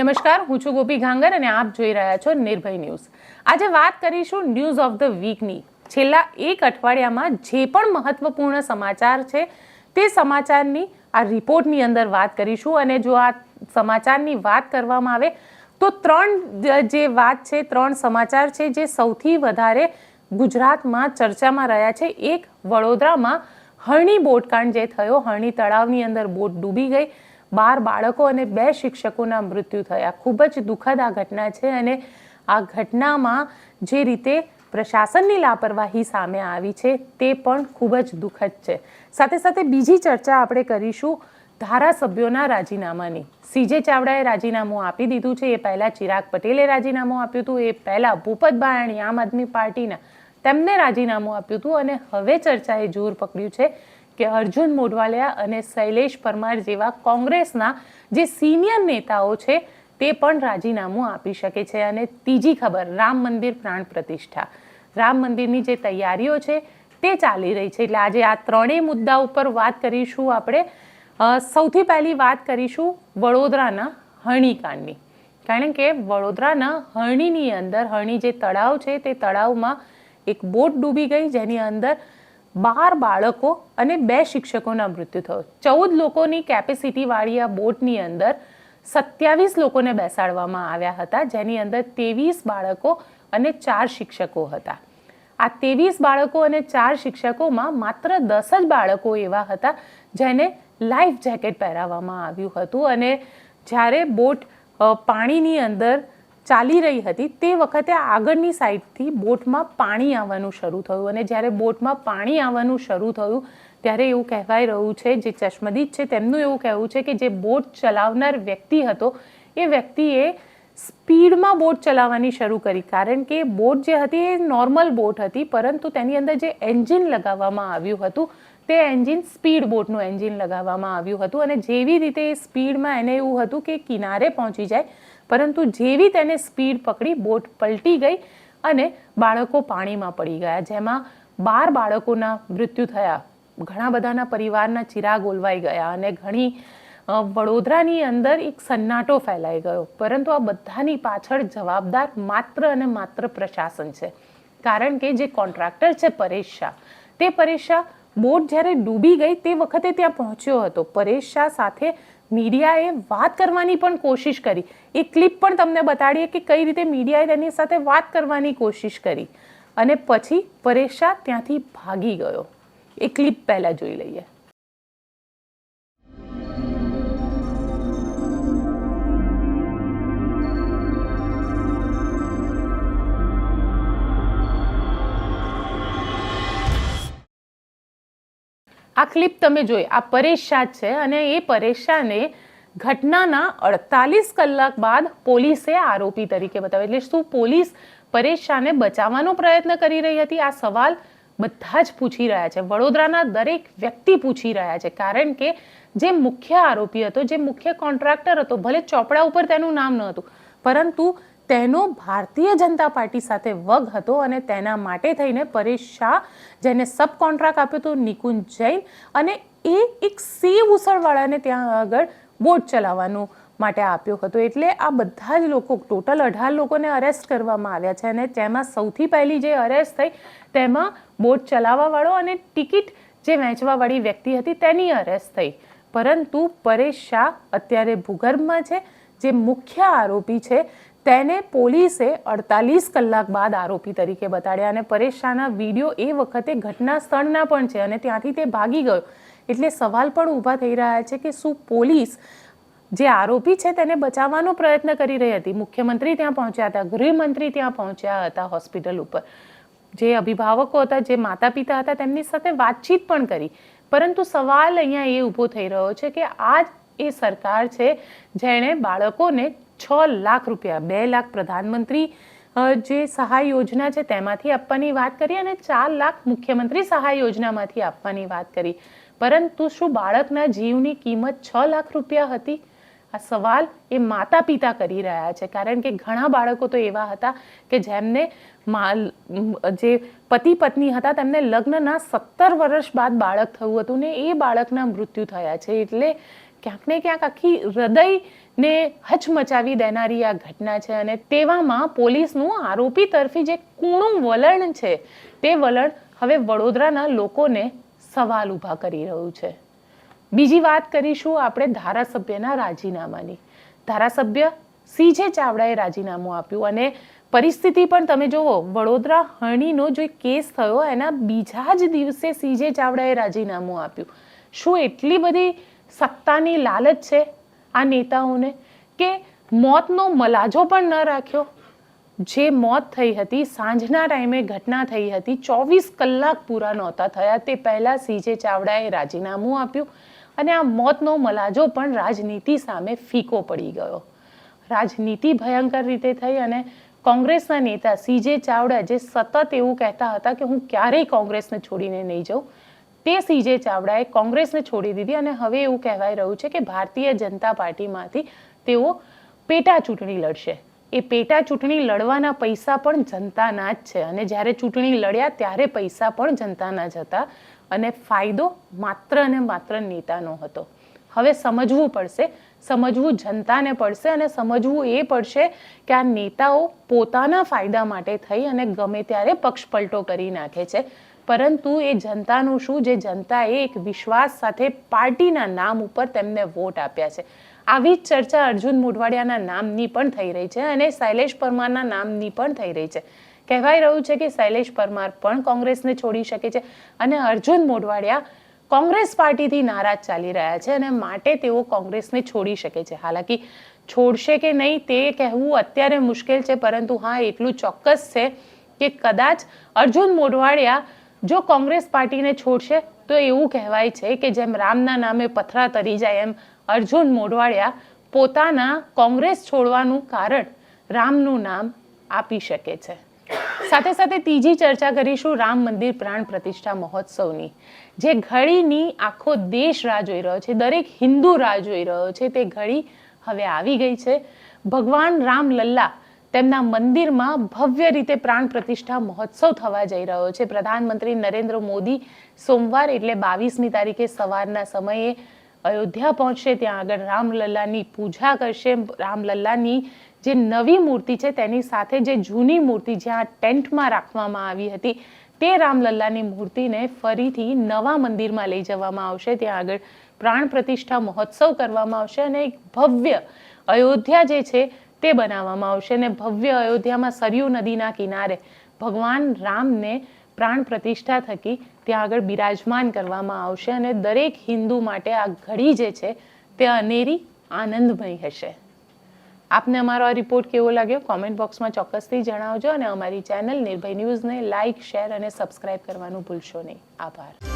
નમસ્કાર, હું છું ગોપી ઘાંગર અને આપ જોઈ રહ્યા છો નિર્ભય ન્યૂઝ. આજે વાત કરીશું ન્યૂઝ ઓફ ધ વીકની. છેલ્લા એક અઠવાડિયામાં જે પણ મહત્વપૂર્ણ સમાચાર છે, તે સમાચારની આ રિપોર્ટની અંદર વાત કરીશું અને જો આ સમાચારની વાત કરવામાં આવે, તો ત્રણ જે વાત છે, ત્રણ સમાચાર છે જે સૌથી વધારે ગુજરાતમાં ચર્ચામાં રહ્યા છે. એક વડોદરામાં હરણી બોટકાંડ જે થયો, હરણી તળાવની અંદર બોટ ડૂબી ગઈ. બાર બાળકો અને બે શિક્ષકોના મૃત્યુ થયા. ખૂબ જ દુઃખદ આ ઘટના છે અને આ ઘટનામાં જે રીતે પ્રશાસનની લાપરવાહી સામે આવી છે તે પણ ખૂબ જ દુઃખદ છે. સાથે સાથે બીજી ચર્ચા આપણે કરીશું ધારાસભ્યોના રાજીનામાની. સીજે ચાવડાએ રાજીનામું આપી દીધું છે. એ પહેલાં ચિરાગ પટેલે રાજીનામું આપ્યું હતું. એ પહેલાં ભૂપત બાયણી, આમ આદમી પાર્ટીના તેમને રાજીનામું આપ્યું હતું અને હવે ચર્ચાએ જોર પકડ્યું છે. કે અર્જુન મોઢવાલિયા અને શૈલેષ પરમાર જેવા કોંગ્રેસના જે સિનિયર નેતાઓ છે, તે પણ રાજીનામું આપી શકે છે. અને ત્રીજી ખબર, રામ મંદિર પ્રાણ પ્રતિષ્ઠા. રામ મંદિરની જે તૈયારીઓ છે, તે ચાલી રહી છે. એટલે આજે આ ત્રણેય મુદ્દા ઉપર વાત કરીશું આપણે. સૌથી પહેલી વાત કરીશું વડોદરાના હણીકાંડની કારણ કે વડોદરાના હરણીની અંદર, હરણી જે તળાવ છે, તે તળાવમાં એક બોટ ડૂબી ગઈ, જેની અંદર બાર બાળકો અને બે શિક્ષકોના મૃત્યુ થયો. ચૌદ લોકોની કેપેસિટીવાળી આ બોટની અંદર સત્યાવીસ લોકોને બેસાડવામાં આવ્યા હતા, જેની અંદર ત્રેવીસ બાળકો અને ચાર શિક્ષકો હતા. આ ત્રેવીસ બાળકો અને ચાર શિક્ષકોમાં માત્ર દસ જ બાળકો એવા હતા જેને લાઈફ જેકેટ પહેરાવવામાં આવ્યું હતું અને જ્યારે બોટ પાણીની અંદર ચાલી રહી હતી, તે વખતે આગળની સાઈડથી બોટમાં પાણી આવવાનું શરૂ થયું અને જ્યારે બોટમાં પાણી આવવાનું શરૂ થયું, ત્યારે એવું કહેવાય રહ્યું છે, જે ચશ્મદીદ છે, તેમનું એવું કહેવું છે કે જે બોટ ચલાવનાર વ્યક્તિ હતો, એ વ્યક્તિએ સ્પીડમાં બોટ ચલાવવાની શરૂ કરી. કારણ કે બોટ જે હતી એ નોર્મલ બોટ હતી, પરંતુ તેની અંદર જે એન્જિન લગાવવામાં આવ્યું હતું, તે એન્જિન સ્પીડ બોટનું એન્જિન લગાવવામાં આવ્યું હતું અને જેવી રીતે એ સ્પીડમાં એને એવું હતું કે કિનારે પહોંચી જાય પરંતુ જેવી તેને સ્પીડ પકડી બોટ પલટી ગઈ અને બાળકો પાણીમાં પડી ગયા. જેમાં બાર બાળકોના મૃત્યુ થયા. ઘણા બધાના પરિવારના ચિરાગ ઓલવાઈ ગયા અને ઘણી વડોદરાની અંદર એક સન્નાટો ફેલાઈ ગયો. પરંતુ આ બધાની પાછળ જવાબદાર માત્ર અને માત્ર પ્રશાસન છે. કારણ કે જે કોન્ટ્રાક્ટર છે પરેશ શાહ, તે પરેશ શાહ બોટ જ્યારે ડૂબી ગઈ તે વખતે ત્યાં પહોંચ્યો હતો. પરેશ શાહ સાથે મીડિયાએ વાત કરવાની પણ કોશિશ કરી. એ ક્લિપ પણ તમને બતાડીએ કે કઈ રીતે મીડિયાએ તેની સાથે વાત કરવાની કોશિશ કરી. અને પછી પરેશ ત્યાંથી ભાગી ગયો. એ ક્લિપ પહેલાં જોઈ લઈએ. આ ક્લિપ તમે જોઈ, આ પરેશ શાહ છે અને એ પરેશ શાહને ઘટનાના અડતાલીસ કલાક બાદ પોલીસે આરોપી તરીકે બતાવ્યો એટલે શું પોલીસ પરેશ શાહને બચાવવાનો પ્રયત્ન કરી રહી હતી? આ સવાલ બધા જ પૂછી રહ્યા છે. વડોદરાના દરેક વ્યક્તિ પૂછી રહ્યા છે, કારણ કે જે મુખ્ય આરોપી હતો, જે મુખ્ય કોન્ટ્રાક્ટર હતો, ભલે ચોપડા ઉપર તેનું નામ ન હતું પરંતુ તેનો ભારતીય જનતા પાર્ટી સાથે વગ હતો અને તેના માટે થઈને પરેશ શાહ, જેને સબ કોન્ટ્રાક્ટ આપ્યો હતો, નિકુંજ જૈન અને એ એક સેવ ઉસળવાળાને ત્યાં આગળ બોટ ચલાવવાનું માટે આપ્યો હતો. એટલે આ બધા જ લોકો, ટોટલ અઢાર લોકોને અરેસ્ટ કરવામાં આવ્યા છે અને તેમાં સૌથી પહેલી જે અરેસ્ટ થઈ તેમાં બોટ ચલાવવાવાળો અને ટિકિટ જે વેચવાવાળી વ્યક્તિ હતી તેની અરેસ્ટ થઈ. પરંતુ પરેશ શાહ અત્યારે ભૂગર્ભમાં છે. જે મુખ્ય આરોપી છે તેને પોલીસે અડતાલીસ કલાક બાદ આરોપી તરીકે બતાડ્યા અને પરેશ શાહના વીડિયો એ વખતે ઘટના સ્થળના પણ છે અને ત્યાંથી તે ભાગી ગયો. એટલે સવાલ પણ ઊભા થઈ રહ્યા છે કે શું પોલીસ જે આરોપી છે તેને બચાવવાનો પ્રયત્ન કરી રહી હતી? મુખ્યમંત્રી ત્યાં પહોંચ્યા હતા, ગૃહમંત્રી ત્યાં પહોંચ્યા હતા હોસ્પિટલ ઉપર. જે અભિભાવકો હતા, જે માતા પિતા હતા, તેમની સાથે વાતચીત પણ કરી. પરંતુ સવાલ અહીંયા એ ઊભો થઈ રહ્યો છે કે આ એ સરકાર છે જેણે બાળકોને છ લાખ રૂપિયા, બે લાખ પ્રધાનમંત્રી જે સહાય યોજના છે તેમાંથી આપવાની વાત કરી અને ચાર લાખ મુખ્યમંત્રી સહાય યોજનામાંથી આપવાની વાત કરી. પરંતુ શું બાળકના જીવની કિંમત છ લાખ રૂપિયા હતી? આ સવાલ એ માતા પિતા કરી રહ્યા છે. કારણ કે ઘણા બાળકો તો એવા હતા કે જેમને જે પતિ પત્ની હતા તેમને લગ્નના સત્તર વર્ષ બાદ બાળક થયું હતું ને એ બાળકના મૃત્યુ થયા છે. એટલે ક્યાંક ને ક્યાંક આખી હૃદયને હચમચાવી દેનારી આ ઘટના છે અને તેવામાં પોલીસનું આરોપી તરફી જે કૂણું વલણ છે, તે વલણ હવે વડોદરાના લોકોને સવાલ ઊભા કરી રહ્યું છે. બીજી વાત કરીશું આપણે ધારાસભ્યના રાજીનામાની. ધારાસભ્ય સીજે ચાવડાએ રાજીનામું આપ્યું અને પરિસ્થિતિ પણ તમે જુઓ, વડોદરા હણીનો જે કેસ થયો, એના બીજા જ દિવસે સીજે ચાવડાએ રાજીનામું આપ્યું. શું એટલી બધી સત્તાની લાલચ છે આ નેતાઓને કે મોતનો મલાજો પણ ન રાખ્યો? જે મોત થઈ હતી, સાંજના ટાઈમે ઘટના થઈ હતી, ચોવીસ કલાક પૂરા નહોતા થયા, તે પહેલા સીજે ચાવડાએ રાજીનામું આપ્યું અને આ મોતનો મલાજો પણ રાજનીતિ સામે ફીકો પડી ગયો. રાજનીતિ ભયંકર રીતે થઈ અને કોંગ્રેસના નેતા સીજે ચાવડા જે સતત એવું કહેતા હતા કે હું ક્યારેય કોંગ્રેસને છોડીને નહીં જાઉં તે સીજે ચાવડાએ કોંગ્રેસને છોડી દીધી અને હવે એવું કહેવાય રહ્યું છે કે ભારતીય જનતા પાર્ટીમાંથી તેઓ પેટા ચૂંટણી લડશે. એ પેટા ચૂંટણી લડવાના પૈસા પણ જનતાના જ છે અને જ્યારે ચૂંટણી લડ્યા ત્યારે પૈસા પણ જનતાના જ હતા અને ફાયદો માત્ર અને માત્ર નેતાનો હતો. હવે સમજવું પડશે, સમજવું જનતાને પડશે અને સમજવું એ પડશે કે આ નેતાઓ પોતાના ફાયદા માટે થઈ અને ગમે ત્યારે પક્ષપલટો કરી નાખે છે. પરંતુ એ જનતાનું શું? જે જનતાએ એક વિશ્વાસ સાથે પાર્ટીના નામ ઉપર તેમને વોટ આપ્યા છે. આવી જ ચર્ચા અર્જુન મોઢવાડિયાના નામની પણ થઈ રહી છે અને શૈલેષ પરમારના નામની પણ થઈ રહી છે. કહેવાય રહ્યું છે કે શૈલેષ પરમાર પણ કોંગ્રેસને છોડી શકે છે અને અર્જુન મોઢવાડિયા કોંગ્રેસ પાર્ટીથી નારાજ ચાલી રહ્યા છે અને માટે તેઓ કોંગ્રેસને છોડી શકે છે. હાલાકી છોડશે કે નહીં તે કહેવું અત્યારે મુશ્કેલ છે પરંતુ હા, એટલું ચોક્કસ છે કે કદાચ અર્જુન મોઢવાડિયા જો કોંગ્રેસ પાર્ટીને છોડશે, તો એવું કહેવાય છે કે જેમ રામના નામે પથરા તરી જાય એમ અર્જુન મોઢવાડિયા પોતાના કોંગ્રેસ છોડવાનું કારણ રામનું નામ આપી શકે છે. સાથે સાથે ત્રીજી ચર્ચા કરીશું રામ મંદિર પ્રાણ પ્રતિષ્ઠા મહોત્સવની. જે ઘડીની આખો દેશ રાહ જોઈ રહ્યો છે, દરેક હિન્દુ રાહ જોઈ રહ્યો છે, તે ઘડી હવે આવી ગઈ છે. ભગવાન રામ લલ્લા તેમના મંદિરમાં ભવ્ય રીતે પ્રાણ પ્રતિષ્ઠા મહોત્સવ થવા જઈ રહ્યો છે. પ્રધાનમંત્રી નરેન્દ્ર મોદી સોમવાર એટલે બાવીસમી તારીખે સવારના સમયે અયોધ્યા પહોંચશે. ત્યાં આગળ રામલલ્લાની પૂજા કરશે. રામલલ્લાની જે નવી મૂર્તિ છે તેની સાથે જે જૂની મૂર્તિ જ્યાં ટેન્ટમાં રાખવામાં આવી હતી, તે રામલલ્લાની મૂર્તિને ફરીથી નવા મંદિરમાં લઈ જવામાં આવશે. ત્યાં આગળ પ્રાણ પ્રતિષ્ઠા મહોત્સવ કરવામાં આવશે અને એક ભવ્ય અયોધ્યા જે છે તે બનાવવામાં આવશે અને ભવ્ય અયોધ્યામાં સરયુ નદીના કિનારે ભગવાન રામને પ્રાણ પ્રતિષ્ઠા થકી ત્યાં આગળ બિરાજમાન કરવામાં આવશે અને દરેક હિન્દુ માટે આ ઘડી જે છે તે અનેરી આનંદમય હશે. આપને અમારો આ રિપોર્ટ કેવો લાગ્યો? કોમેન્ટ બોક્સમાં ચોક્કસથી જણાવજો અને અમારી ચેનલ નિર્ભય ન્યૂઝને લાઇક શેર અને સબસ્ક્રાઇબ કરવાનું ભૂલશો નહીં. આભાર.